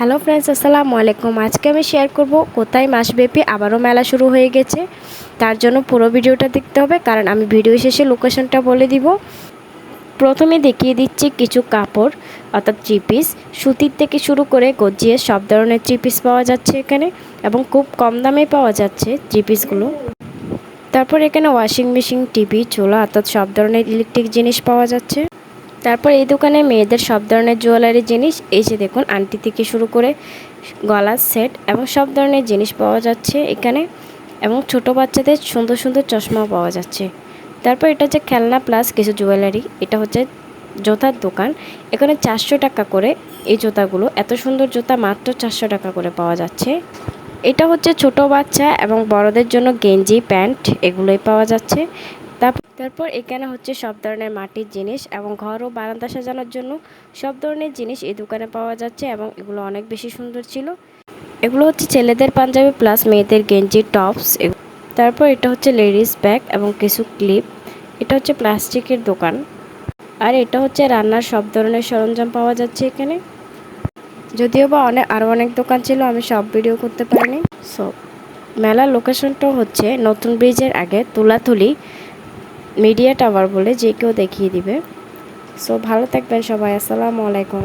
Hello friends, আসসালামু আলাইকুম। আজকে আমি শেয়ার করব কোথায় মাসব্যাপী আবারও মেলা শুরু হয়ে গেছে। তার জন্য পুরো ভিডিওটা দেখতে হবে, কারণ আমি ভিডিও শেষে লোকেশনটা বলে দিব। প্রথমে দেখিয়ে দিচ্ছি কিছু কাপড়, অর্থাৎ থ্রি পিস সুতির থেকে শুরু করে গজিয়ে সব ধরনের থ্রি পিস পাওয়া যাচ্ছে এখানে, এবং খুব কম দামে পাওয়া যাচ্ছে থ্রি পিসগুলো তারপর এখানে ওয়াশিং মেশিন টিভি চুলা, অর্থাৎ সব ধরনের ইলেকট্রিক জিনিস পাওয়া যাচ্ছে। তারপর এই দোকানে মেয়েদের সব ধরনের জুয়েলারি জিনিস, এই যে দেখুন আন্টি থেকে শুরু করে গলার সেট এবং সব ধরনের জিনিস পাওয়া যাচ্ছে এখানে এবং ছোট বাচ্চাদের সুন্দর সুন্দর চশমাও পাওয়া যাচ্ছে। তারপর এটা হচ্ছে খেলনা প্লাস কিছু জুয়েলারি, এটা হচ্ছে জুতার দোকান। এখানে চারশো টাকা করে এই জুতাগুলো, এত সুন্দর জুতা মাত্র চারশো টাকা করে পাওয়া যাচ্ছে। এটা হচ্ছে ছোট বাচ্চা এবং বড়দের জন্য গেঞ্জি, প্যান্ট, এগুলোই পাওয়া যাচ্ছে। তারপর এখানে হচ্ছে সব ধরনের মাটির জিনিস এবং ঘর ও বারান্দা সাজানোর জন্য সব ধরনের জিনিস এই দোকানে পাওয়া যাচ্ছে এবং এগুলো অনেক বেশি সুন্দর ছিল। এগুলো হচ্ছে ছেলেদের পাঞ্জাবি প্লাস মেয়েদের গেঞ্জি টপস তারপর এটা হচ্ছে লেডিস ব্যাগ এবং কিছু ক্লিপ এটা হচ্ছে প্লাস্টিকের দোকান। আর এটা হচ্ছে রান্নার সব ধরনের সরঞ্জাম পাওয়া যাচ্ছে এখানে। যদিও বা অনেক আরও অনেক দোকান ছিল, আমি সব ভিডিও করতে পারিনি। সো মেলার লোকেশনটা হচ্ছে নতুন ব্রিজের আগে তুলাতুলি। মিডিয়া টাওয়ার বলে যে কেউ দেখিয়ে দিবে। সো ভালো থাকবেন সবাই। আসসালামু আলাইকুম।